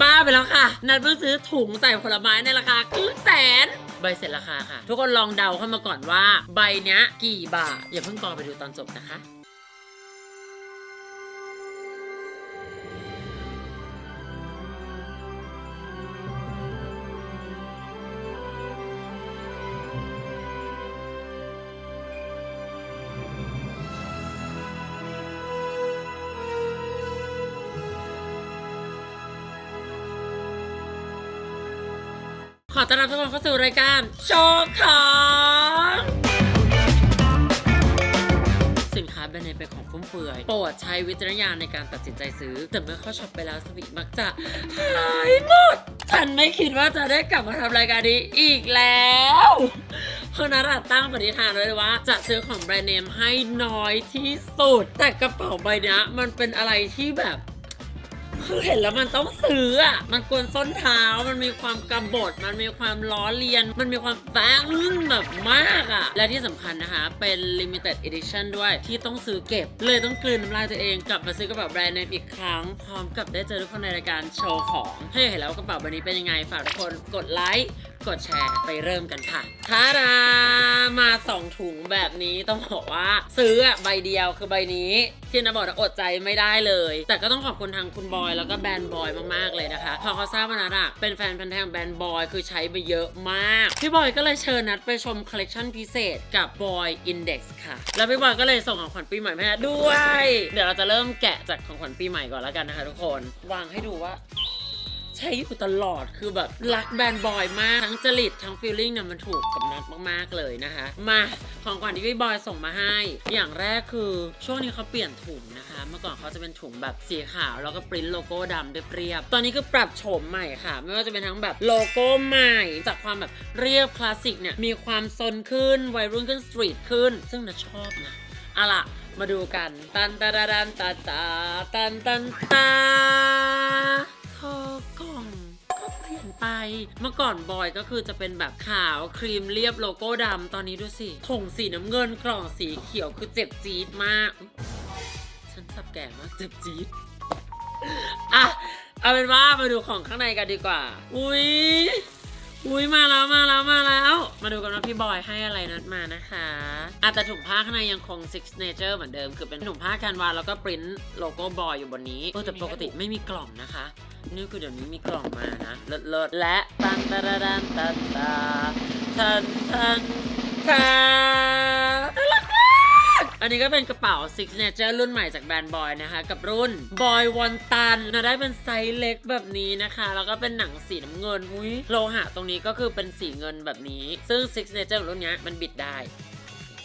บ้าไปแล้วค่ะ นัดเพิ่งซื้อถุงใส่ผลไม้ในราคาครึ่งแสน ใบเสร็จราคาค่ะ ทุกคนลองเดาเข้ามาก่อนว่า ใบเนี้ยกี่บาท อย่าเพิ่งกอไปดูตอนจบนะคะ ขอต้อนรับทุกคนเข้าสู่รายการโชว์ของสินค้าแบรนด์เนมเป็นของฟุ่มเฟือย โปรดใช้วิจารณญาณในการตัดสินใจซื้อ แต่เมื่อเข้าช็อปไปแล้วสวิมักจะหายหมด ฉันไม่คิดว่าจะได้กลับมาทำรายการนี้อีกแล้วเพราะนัดตั้งปณิธานไว้เลยว่า จะซื้อของแบรนด์เนมให้น้อยที่สุด แต่กระเป๋าใบนี้มันเป็นอะไรที่แบบ คือเห็นแล้วมันต้องซื้ออะ มันกวนส้นเท้า มันมีความกำบด มันมีความล้อเลียน มันมีความแฝงแบบมากอะ และที่สำคัญนะคะ เป็น limited edition ด้วยที่ต้องซื้อเก็บ เลยต้องกลืนน้ำลายตัวเองกลับมาซื้อกระเป๋าแบรนด์เนมอีกครั้ง พร้อมกับได้เจอทุกคนในรายการโชว์ของถ้าอยเห็นแล้วกระเป๋าใบนี้เป็นยังไง ฝากทุกคนกดไลค์กดแชร์ไปเริ่มกันค่ะทาดามาสองถุงแบบนี้ต้องบอกว่าซื้ออะใบเดียวคือใบนี้ที่นะบอกนะอดใจไม่ได้เลย แต่ก็ต้องขอบคุณทางคุณบอยแล้วก็แบรนด์บอยมากๆเลยนะคะ พอเขาทราบว่านัดอะเป็นแฟนพันธ์แท้ของแบรนด์บอยคือใช้ไปเยอะมาก พี่บอยก็เลยเชิญนัดไปชมคอลเลกชันพิเศษกับบอยอินเด็กซ์ค่ะ แล้วพี่บอยก็เลยส่งของขวัญปีใหม่มาให้นัดด้วย เดี๋ยวเราจะเริ่มแกะจากของขวัญปีใหม่ก่อนแล้วกันนะคะทุกคน วางให้ดูว่า ใช้อยู่ตลอดคือแบบรักแบรนด์บอยมาก ทั้งจริตทั้งฟีลลิ่งเนี่ยมันถูกกับนัดมาก ๆ เลยนะคะ มาของขวัญที่พี่บอยส่งมาให้ อย่างแรกคือช่วงนี้เขาเปลี่ยนถุงนะคะ เมื่อก่อนเขาจะเป็นถุงแบบสีขาว แล้วก็ปริ้นโลโก้ดำเรียบๆตอนนี้คือปรับโฉมใหม่ค่ะ ไม่ว่าจะเป็นทั้งแบบโลโก้ใหม่ จากความแบบเรียบคลาสสิกเนี่ยมีความซนขึ้นวัยรุ่นขึ้นสตรีทขึ้น ซึ่งนัดชอบนะอาล่ะมาดูกัน ตันตาดันตาตาตันตันตา กล่องก็เปลี่ยนไป เมื่อก่อนบอยก็คือจะเป็นแบบขาวครีมเรียบโลโก้ดำตอนนี้ดูสิถงสีน้ำเงินกล่องสีเขียวคือเจ็บจี๊ดมาก ฉันสับแก่มากเจ็บจี๊ดอะเอาเป็นว่ามาดูของข้างในกันดีกว่า อุ้ย อุ้ยมาแล้วมาแล้วมาแล้ว มาดูกันว่าพี่บอยให้อะไรนัดมานะคะอาแต่ถุงผ้าข้างในยังคง Six Nature เหมือนเดิม คือเป็นถุงผ้าแคนวาแล้วก็ปริ้นโลโก้บอยอยู่บนนี้เออแต่ปกติไม่มีกล่องนะคะ นี่คือเดี๋ยวนี้มีกล่องมานะเลิศเลิศและตันตันตันตันตาทันทันทาน่ารักมาก อันนี้ก็เป็นกระเป๋า Six Nature รุ่นใหม่จากแบรนด์บอยนะคะ กับรุ่นบอยวันตันนะได้เป็นไซส์เล็กแบบนี้นะคะ แล้วก็เป็นหนังสีน้ำเงินอุ้ยโลหะตรงนี้ก็คือเป็นสีเงินแบบนี้ ซึ่ง Six Nature รุ่นนี้มันบิดได้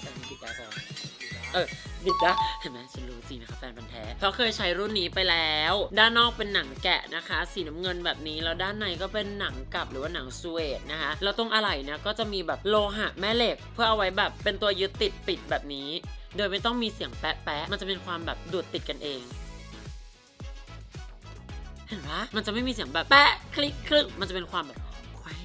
มันบิดได้ก่อนเออบิดได้เห็นไหมฉันรู้จรินะคะแฟนพันธ์แท้เพราะเคยใช้รุ่นนี้ไปแล้ว ด้านนอกเป็นหนังแกะนะคะ สีน้ำเงินแบบนี้แล้วด้านในก็เป็นหนังกลับหรือว่าหนังสเวดนะคะแล้วตรงอะไหล่นี่ยก็จะมีแบบโลหะแม่เหล็ก เพื่อเอาไว้แบบเป็นตัวยึดติดปิดแบบนี้ โดยไม่ต้องมีเสียงแปะแปะมันจะเป็นความแบบดูดติดกันเอง เห็นปะมันจะไม่มีเสียงแบบแปะคลิกคลึกมันจะเป็นความแบบควก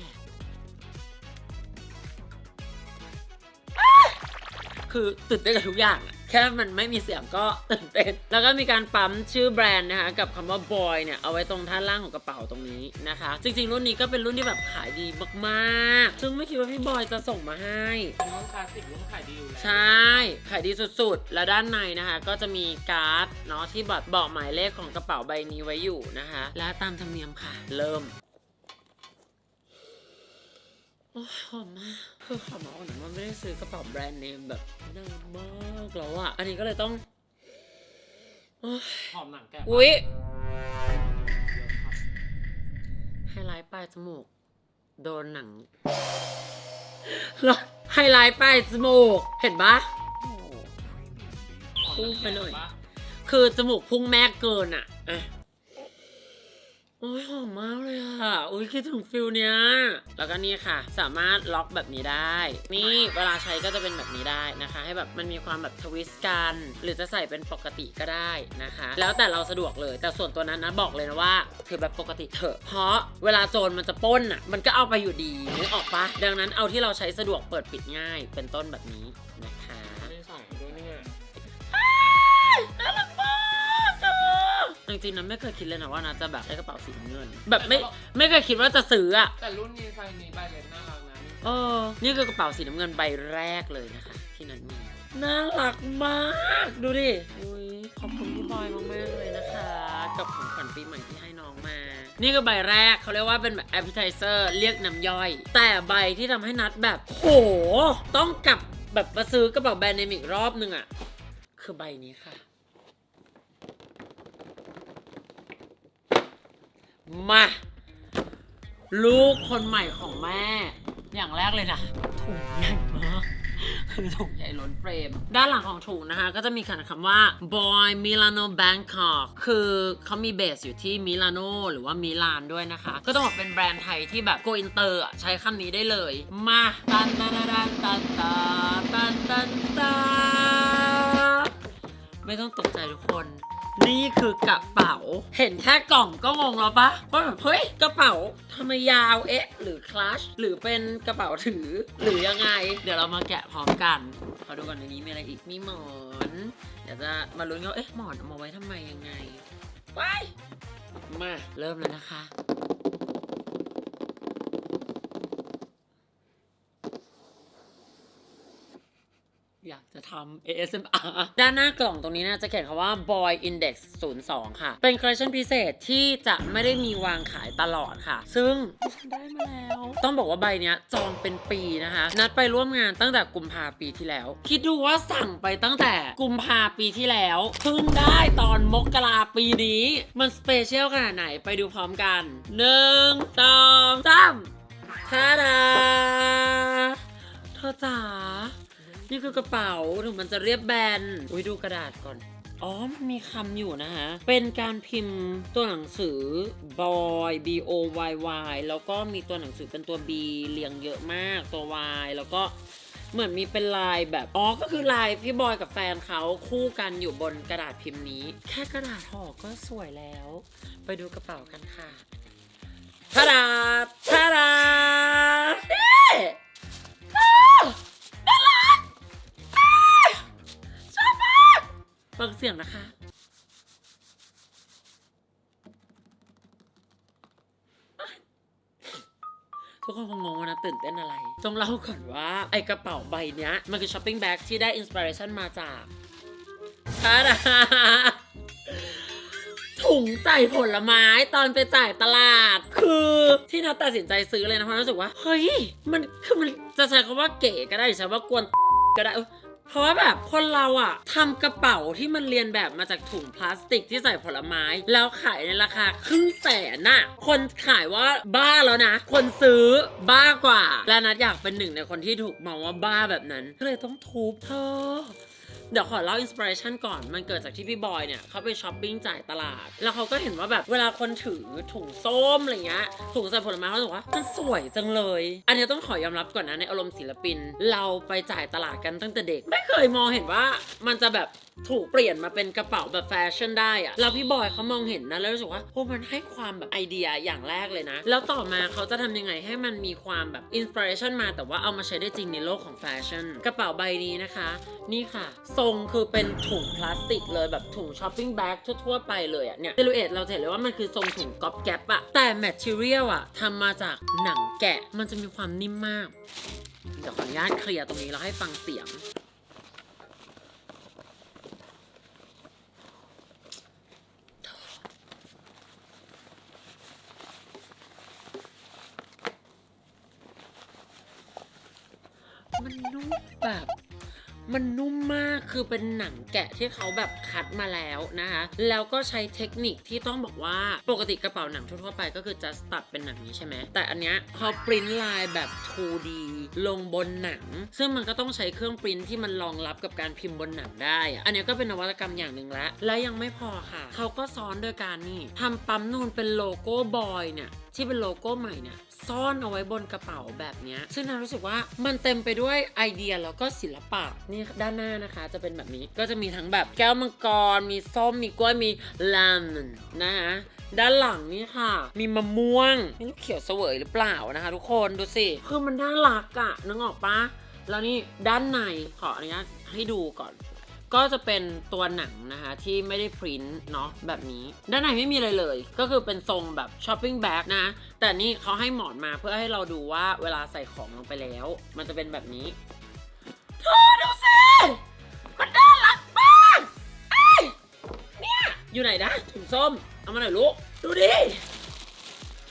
คือตื่นเต้นกับทุกอย่างอะ แค่มันไม่มีเสียงก็ตื่นเต้น แล้วก็มีการปั๊มชื่อแบรนด์นะคะกับคำว่า boy เนี่ยเอาไว้ตรงท่านล่างของกระเป๋าตรงนี้นะคะ จริงๆ รุ่นนี้ก็เป็นรุ่นที่แบบขายดีมากๆ ซึ่งไม่คิดว่าพี่บอยจะส่งมาให้เป็นรุ่นคลาสสิกรุ่นขายดีอยู่แล้ว ใช่ ขายดีสุดๆ แล้วด้านในนะคะ ก็จะมีการ์ดเนาะที่แบบบอกหมายเลขของกระเป๋าใบนี้ไว้อยู่นะคะ และตามธรรมเนียมค่ะ เริ่มโอ้ยหอมมากคือขอมาอ่อนว่าไม่ได้ซื้อกระเป๋าแบรนด์เนมแบบนานมากแล้วอะอันนี้ก็เลยต้องโอ้ยหอมหนังแกะอุ๊ยเยอะครับไฮไลท์ปลายจมูก โดนหนังแล้วไฮไลท์ปลายจมูก เห็นปะหอมพุ่งไปเลยปะคือจมูกพุ่งแม่เกินอะอะ โอ้ยหอมมากเลยอะอุ้ยคิดถึงฟิลเนี้ย แล้วก็นี่ค่ะ สามารถล็อกแบบนี้ได้ นี่เวลาใช้ก็จะเป็นแบบนี้ได้นะคะ ให้แบบมันมีความแบบทวิสต์กัน หรือจะใส่เป็นปกติก็ได้นะคะ แล้วแต่เราสะดวกเลย แต่ส่วนตัวนั้นนะบอกเลยนะว่าถือแบบปกติเถอะ เพราะเวลาโจรมันจะปล้นอะมันก็เอาไปอยู่ดีนึกออกปะดังนั้นเอาที่เราใช้สะดวกเปิดปิดง่าย เป็นต้นแบบนี้นะคะไม่ใส่ด้วยนี่ไง จริงๆนั้นไม่เคยคิดเลยนะว่านะจะแบบใช้กระเป๋าสีน้ำเงิน แบบไม่ไม่เคยคิดว่าจะซื้ออะแต่รุ่นนี้ไซส์นี้ใบเล็กน่ารักนะนี่เออนี่คือกระเป๋าสีน้ำเงินใบแรกเลยนะคะ ที่นันมีน่ารักมาก ดูดิอุ้ยขอบคุณพี่บอยมากๆเลยนะคะ กับของขวัญปีใหม่ที่ให้น้องมา นี่คือใบแรกเขาเรียกว่าเป็นแบบ appetizer เรียกน้ำย่อย แต่ใบที่ทำให้นัดแบบโห ต้องกลับแบบมาซื้อกระเป๋าแบรนด์เนมอีกรอบนึงอะคือใบนี้ค่ะ มา ลูกคนใหม่ของแม่ อย่างแรกเลยนะถุงใหญ่มากคือถุงใหญ่ล้นเฟรม ด้านหลังของถุงนะคะ ก็จะมีขันคำว่า Boy Milano Bangkok คือเขามีเบสอยู่ที่มิลานโนหรือว่ามิลานด้วยนะคะ ก็ต้องบอกเป็นแบรนด์ไทยที่แบบโกอินเตอร์ใช้คำนี้ได้เลย มาตันตันตันตันตันตันตันไม่ต้องตกใจทุกคน นี่คือกระเป๋า เห็นแค่กล่องก็งงแล้วปะว่าแบบเฮ้ยกระเป๋าทำไมยาวเอ๊ะ หรือคลัชหรือเป็นกระเป๋าถือ หรือยังไง เดี๋ยวเรามาแกะพร้อมกันขอดูก่อนในนี้มีอะไรอีกมีหมอนเดี๋ยวจะมาลุ้นกันว่าเอ๊ะหมอนเอามาไว้ทำไมยังไงไปมาเริ่มแล้วนะคะ อยากจะทำ ASMR ด้านหน้ากล่องตรงนี้นะจะเขียนคำว่า Boy Index 02 ค่ะ เป็นคอลเลคชันพิเศษที่จะไม่ได้มีวางขายตลอดค่ะ ซึ่งฉันได้มาแล้ว ต้องบอกว่าใบเนี้ยจองเป็นปีนะคะ นัดไปร่วมงานตั้งแต่กุมภาปีที่แล้ว คิดดูว่าสั่งไปตั้งแต่กุมภาปีที่แล้วเพิ่งได้ตอนมกราปีนี้ มันสเปเชียลขนาดไหนไปดูพร้อมกันหนึ่งสองสามทาดาเธอจ๋า นี่คือกระเป๋าถึงมันจะเรียบแบน อุ้ยดูกระดาษก่อน อ๋อ มันมีคำอยู่นะคะเป็นการพิมพ์ตัวหนังสือ boy b o y y แล้วก็มีตัวหนังสือเป็นตัว b เรียงเยอะมากตัว y แล้วก็เหมือนมีเป็นลายแบบ อ๋อ ก็คือลายพี่บอยกับแฟนเขาคู่กันอยู่บนกระดาษพิมพ์นี้ แค่กระดาษห่อก็สวยแล้ว ไปดูกระเป๋ากันค่ะทาดาทาดาเอ๊ะอ้าวน่า ฟังเสียงนะคะ ทุกคนคงงงว่านะตื่นเต้นอะไรต้องเล่าก่อนว่า ไอกระเป๋าใบเนี้ย มันคือช้อปปิ้งแบ็กที่ได้อินสปิเรชันมาจากทาดาถุงใส่ผลไม้ตอนไปจ่ายตลาด คือที่นัดตัดสินใจซื้อเลยนะเพราะรู้สึกว่า เฮ้ย มันคือมันจะใช้คำว่าเก๋ก็ได้หรือใช้ว่ากวนก็ได้ เพราะว่าแบบคนเราอะทำกระเป๋าที่มันเรียนแบบมาจากถุงพลาสติกที่ใส่ผลไม้ แล้วขายในราคาครึ่งแสนน่ะ คนขายว่าบ้าแล้วนะ คนซื้อบ้ากว่า และนัดอยากเป็นหนึ่งในคนที่ถูกมองว่าบ้าแบบนั้นก็เลยต้องทุบเธอ เดี๋ยวขอเล่าอินสปิเรชันก่อน มันเกิดจากที่พี่บอยเนี่ยเขาไปช้อปปิ้งจ่ายตลาด แล้วเขาก็เห็นว่าแบบเวลาคนถือถุงส้มอะไรเงี้ย ถุงใส่ผลไม้เขาบอกว่ามันสวยจังเลย อันนี้ต้องขอยอมรับก่อนนะในอารมณ์ศิลปิน เราไปจ่ายตลาดกันตั้งแต่เด็ก ไม่เคยมองเห็นว่ามันจะแบบ ถูกเปลี่ยนมาเป็นกระเป๋าแบบแฟชั่นได้อะแล้วพี่บอยเขามองเห็นนะแล้วรู้สึกว่าโอ้มันให้ความแบบไอเดียอย่างแรกเลยนะ แล้วต่อมาเขาจะทำยังไงให้มันมีความแบบอินสปิเรชันมาแต่ว่าเอามาใช้ได้จริงในโลกของแฟชั่น กระเป๋าใบนี้นะคะ นี่ค่ะ ทรงคือเป็นถุงพลาสติกเลยแบบถุงช้อปปิ้งแบ็กทั่วๆไปเลยอะเนี่ยซิลูเอตเราเห็นเลยว่ามันคือทรงถุงก๊อบแก๊ปอะแต่แมทเทียลอะทำมาจากหนังแกะมันจะมีความนิ่มมากเดี๋ยวขออนุญาตเคลียร์ตรงนี้แล้วให้ฟังเสียง มันนุ่มแบบ มันนุ่มมากคือเป็นหนังแกะที่เขาแบบคัดมาแล้วนะคะ แล้วก็ใช้เทคนิคที่ต้องบอกว่าปกติกระเป๋าหนังทั่วไปก็คือจะตัดเป็นหนังนี้ใช่ไหมแต่อันเนี้ยเขาปริ้นลายแบบ 2D ลงบนหนัง ซึ่งมันก็ต้องใช้เครื่องปริ้นที่มันรองรับกับการพิมพ์บนหนังได้อะอันเนี้ยก็เป็นนวัตกรรมอย่างหนึ่งละและยังไม่พอค่ะ เขาก็ซ้อนโดยการนี่ทำปั๊มนูนเป็นโลโก้บอยเนี่ยที่เป็นโลโก้ใหม่เนี่ยซ่อนเอาไว้บนกระเป๋าแบบนี้ซึ่งนารู้สึกว่ามันเต็มไปด้วยไอเดียแล้วก็ศิลปะนี่ด้านหน้านะคะ จะเป็นแบบนี้ก็จะมีทั้งแบบแก้วมังกร มีส้มมีกล้วยมีลามอนนะคะด้านหลังนี่ค่ะ มีมะม่วงมีลูกเขียวเสวยหรือเปล่านะคะ ทุกคนดูสิคือมันน่ารักอะนึกออกปะแล้วนี่ด้านในขออนุญาตให้ดูก่อน ก็จะเป็นตัวหนังนะคะที่ไม่ได้พรินท์เนาะแบบนี้ ด้านในไม่มีอะไรเลย ก็คือเป็นทรงแบบช้อปปิ้งแบ็กนะ แต่นี่เขาให้หมอนมาเพื่อให้เราดูว่าเวลาใส่ของลงไปแล้ว มันจะเป็นแบบนี้เธอดูสิมันน่ารักมากเอ้ยเนี่ยอยู่ไหนนะถุงส้ม เอามาหน่อยลูก ดูดิ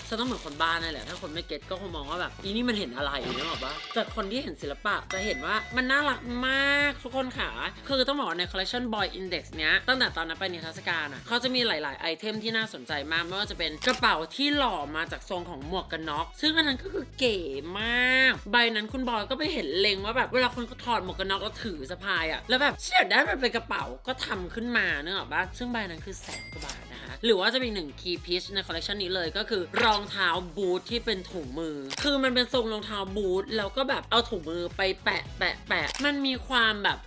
ฉันต้องเหมือนคนบ้านนั่นแหละ ถ้าคนไม่เก็ตก็คงมองว่าแบบอีนี่มันเห็นอะไรนึกออกปะแต่คนที่เห็นศิลปะจะเห็นว่ามันน่ารักมากทุกคนค่ะ คือต้องบอกว่าในคอลเลคชัน Boy Index เนี้ยตั้งแต่ตอนนั้นไปนิทรรศการอะเขาจะมีหลาย ๆ ไอเทมที่น่าสนใจมากไม่ว่าจะเป็นกระเป๋าที่หล่อมาจากทรงของหมวกกันน็อกซึ่งอันนั้นก็คือเก๋มาก ใบนั้นคุณบอยก็ไปเห็นเลงว่าแบบเวลาคนเขาถอดหมวกกันน็อกแล้วถือสะพายอะแล้วแบบเชี่ยได้มันเป็นกระเป๋าก็ทำขึ้นมาเนกอะปะซึ่งใบนั้นคือแสนกว่าบาทนะ หรือว่าจะมีหนึ่งคีย์พิชในคอลเลคชันนี้เลยก็คือรองเท้าบูทที่เป็นถุงมือ คือมันเป็นทรงรองเท้าบูทแล้วก็แบบเอาถุงมือไปแปะแปะแปะมันมีความแบบ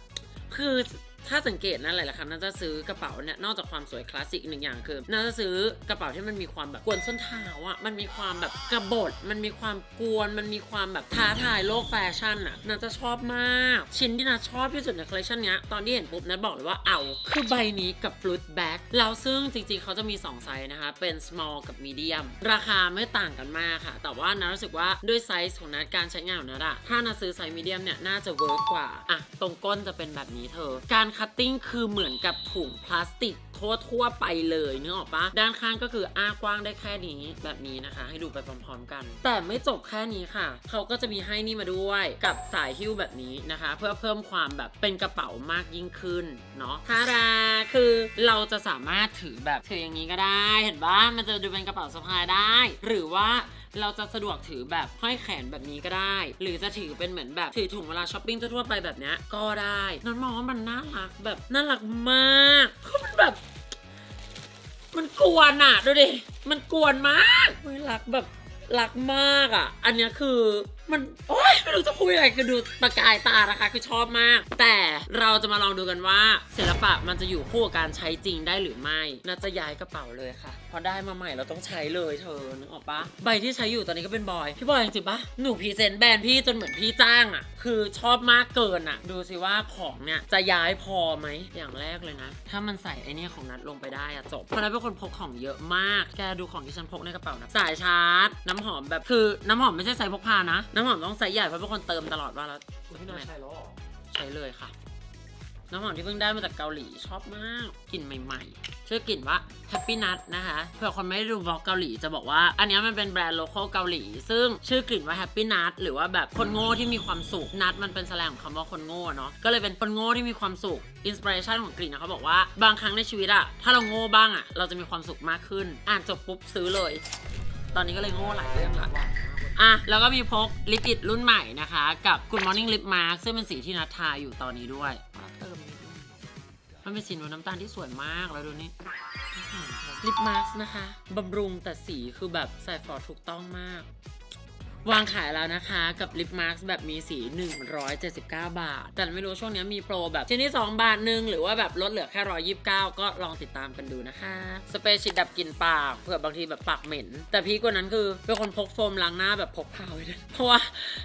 คือ ถ้าสังเกตนะหลายๆครั้งน่าจะซื้อกระเป๋าเนี่ยนอกจากความสวยคลาสสิกหนึ่งอย่างคือน่าจะซื้อกระเป๋าที่มันมีความแบบกวนส้นเท้าอะมันมีความแบบกระบดมันมีความกวน มันมีความแบบท้าทายโลกแฟชั่นอะน่าจะชอบมาก ชิ้นที่น่าชอบที่สุดในคอลเลคชันเนี้ยตอนที่เห็นปุ๊บนัทบอกเลยว่าเอาคือใบนี้กับฟลุตแบ็กแล้วซึ่งจริงๆเขาจะมี 2 ไซส์นะคะ เป็น small กับ medium ราคาไม่ต่างกันมากค่ะ แต่ว่านัทรู้สึกว่าด้วยไซส์ของนัทการใช้งานของนัทอะถ้านัทซื้อไซส์ medium เนี่ยน่าจะเวิร์กกว่าอะตรงก้นจะเป็นแบบนี้เธอการคัตติ้งคือเหมือนกับถุงพลาสติก ทั่วๆไปเลยนึกออกปะด้านข้างก็คืออ้ากว้างได้แค่นี้แบบนี้นะคะ ให้ดูไปพร้อมๆกัน แต่ไม่จบแค่นี้ค่ะ เขาก็จะมีให้นี่มาด้วยกับสายหิ้วแบบนี้นะคะ เพื่อเพิ่มความแบบเป็นกระเป๋ามากยิ่งขึ้นเนาะทาราคือเราจะสามารถถือแบบถืออย่างนี้ก็ได้ เห็นปะมันจะดูเป็นกระเป๋าสะพายได้ หรือว่าเราจะสะดวกถือแบบห้อยแขนแบบนี้ก็ได้ หรือจะถือเป็นเหมือนแบบถือถุงเวลาช้อปปิ้งทั่วไปแบบเนี้ยก็ได้นนมองว่ามันน่ารักแบบน่ารักมากคือมันแบบ มันกวนอะดูดิ มันกวนมากรักแบบรักมากอะ อันเนี้ยคือ มันโอ๊ยไม่รู้จะพูดยังไงคือดูประกายตานะคะ คือชอบมาก แต่เราจะมาลองดูกันว่า ศิลปะมันจะอยู่คู่กับการใช้จริงได้หรือไม่น่าจะย้ายกระเป๋าเลยค่ะ พอได้มาใหม่เราต้องใช้เลยเธอนึกออกปะใบที่ใช้อยู่ตอนนี้ก็เป็นบอยพี่บอยจริงปะหนูพรีเซนต์แบรนด์พี่จนเหมือนพี่จ้างอะ คือชอบมากเกินอะ ดูสิว่าของเนี่ยจะย้ายพอไหมอย่างแรกเลยนะ ถ้ามันใส่ไอเนี่ยของนัดลงไปได้อะจบเพราะนัดเป็นคนพกของเยอะมาก แกดูของที่ฉันพกในกระเป๋านะสายชาร์จ น้ำหอมแบบคือน้ำหอมไม่ใช่ใส่พกพานะนำหอมต้องใส่ใหญ่เพราะเป็นคนเติมตลอดว่าแล้วพี่นายใช่แล้วเหรอใช้เลยค่ะ น้ำหอมที่เพิ่งได้มาจากเกาหลีชอบมากกลิ่นใหม่ๆชื่อกลิ่นว่า Happy Nut นะคะเผื่อคนไม่ได้ดูบล็อกเกาหลีจะบอกว่าอันเนี้ยมันเป็นแบรนด์โลคอลเกาหลี ซึ่งชื่อกลิ่นว่า Happy Nut หรือว่าแบบคนโง่ที่มีความสุขนัดมันเป็นแสลงของคำว่าคนโง่เนาะก็เลยเป็นคนโง่ที่มีความสุขอินสปิเรชันของกลิ่นนะเขาบอกว่าบางครั้งในชีวิตอะถ้าเราโง่บ้างอะเราจะมีความสุขมากขึ้น อ่านจบปุ๊บซื้อเลย ตอนนี้ก็เลยโง่หลายเรื่องละอะแล้วก็มีพกลิปอิดรุ่นใหม่นะคะ กับ Good Morning Lip Mask ซึ่งเป็นสีที่นัททาอยู่ตอนนี้ด้วยเติมนิดนึงมันเป็นสีนูนน้ำตาลที่สวยมากแล้วดูนี่ลิปมาร์กนะคะบำรุงแต่สีคือแบบใส่ฟอร์ถูกต้องมาก วางขายแล้วนะคะกับลิปมาร์กแบบมีสี 179 บาท แต่ไม่รู้ช่วงนี้มีโปรแบบชิ้นที่2บาทหนึ่งหรือว่าแบบลดเหลือแค่ 129 ก็ลองติดตามกันดูนะคะ สเปรย์ฉีดดับกลิ่นปากเผื่อบางทีแบบปากเหม็น แต่พีกว่านั้นคือเป็นคนพกโฟมล้างหน้าแบบพกพาไว้ด้วยเพราะว่า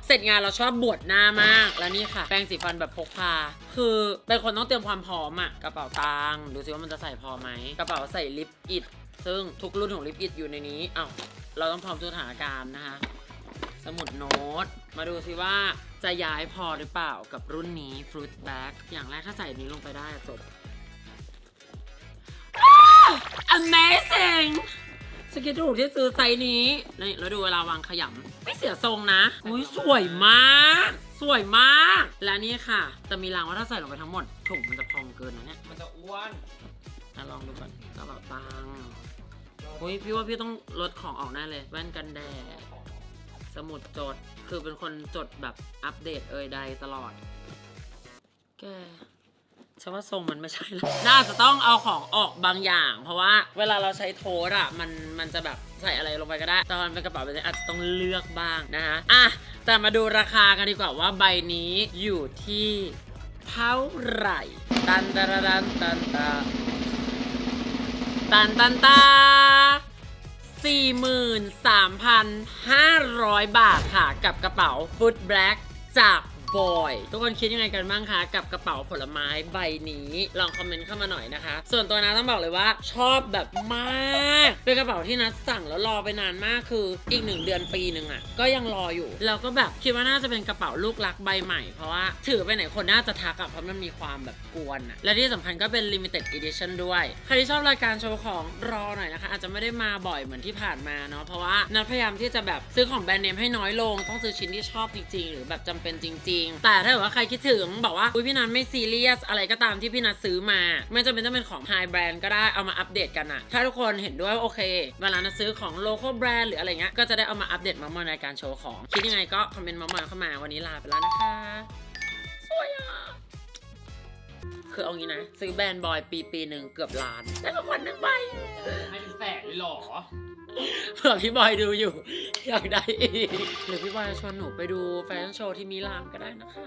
เสร็จงานเราชอบบวดหน้ามากแล้วนี่ค่ะ แปรงสีฟันแบบพกพา คือเป็นคนต้องเตรียมความพร้อมอะกระเป๋าตังค์ดูสิว่ามันจะใส่พอไหมกระเป๋าใส่ลิปอิดซึ่งทุกรุ่นของลิปอิดอยู่ในนี้อ้าวเราต้องพร้อมทุกสถานการณ์นะคะ สมุดโน้ต มาดูสิว่าจะย้ายพอหรือเปล่ากับรุ่นนี้ Fruit Bag อย่างแรกถ้าใส่นี้ลงไปได้อะจบ Amazing สกิดถูกที่ซื้อไซส์นี้ นี่แล้วดูเวลาวางขยำ ไม่เสียทรงนะ อุ้ยสวยมาก สวยมาก และนี่ค่ะจะมีรางว่าถ้าใส่ลงไปทั้งหมดถุงมันจะพองเกินนะเนี่ย มันจะอ้วนอะลองดูก่อนกระเป๋าตังค์อุ้ยพี่ว่าพี่ต้องลดของออกแน่เลย แว่นกันแดด สมุดจด คือเป็นคนจดแบบอัปเดตเอ่ยใดตลอด แกฉันว่าทรงมันไม่ใช่แล้วน่าจะต้องเอาของออกบางอย่าง เพราะว่าเวลาเราใช้โทสอะมันมันจะแบบใส่อะไรลงไปก็ได้ ตอนเป็นกระเป๋าแบบนี้อาจจะต้องเลือกบ้างนะฮะอะแต่มาดูราคากันดีกว่าว่าใบนี้อยู่ที่เท่าไหร่ ตันตะระดันตันตาตันตันตา 43,500 บาทค่ะ กับกระเป๋า Foot Black จาก บอยทุกคนคิดยังไงกันบ้างคะ กับกระเป๋าผลไม้ใบนี้ ลองคอมเมนต์เข้ามาหน่อยนะคะ ส่วนตัวนะต้องบอกเลยว่าชอบแบบมาก เป็นกระเป๋าที่นัดสั่งแล้วรอไปนานมากคืออีกหนึ่งเดือนปีหนึ่งอะก็ยังรออยู่แล้วก็แบบคิดว่าน่าจะเป็นกระเป๋าลูกรักใบใหม่เพราะว่าถือไปไหนคนน่าจะทักอะเพราะมันมีความแบบกวนอะและที่สำคัญก็เป็น limited edition ด้วย ใครที่ชอบรายการโชว์ของรอหน่อยนะคะ อาจจะไม่ได้มาบ่อยเหมือนที่ผ่านมาเนาะเพราะว่านัดพยายามที่จะแบบซื้อของแบรนด์เนมให้น้อยลง ต้องซื้อชิ้นที่ชอบจริงๆ หรือแบบจำเป็นจริงๆแต่ถ้าเกิดว่าใครคิดถึงบอกว่าอุ้ยพี่นัทไม่ซีเรียสอะไรก็ตามที่พี่นัทซื้อมา ไม่จำเป็นต้องเป็นของไฮแบรนด์ก็ได้เอามาอัปเดตกันอะถ้าทุกคนเห็นด้วยว่าโอเคเวลานัทซื้อของโล c a l แบรนด์หรืออะไรเงี้ยก็จะได้เอามาอัปเดตมาในการโชว์ของ คิดยังไงก็คอมเมนต์มาๆเข้ามาวันนี้ลาไปแล้วนะคะสวยอะคือเอางี้นะ ซื้อแบรนด์บอยปีปีหนึ่งเกือบล้านได้รางวัลหนึ่งใบ ให้เป็นแสนเลยเหรอ เผื่อพี่บอยดูอยู่ อยากได้อีกหรือพี่บอยจะชวนหนูไปดูแฟชั่นโชว์ที่มิลานก็ได้นะคะ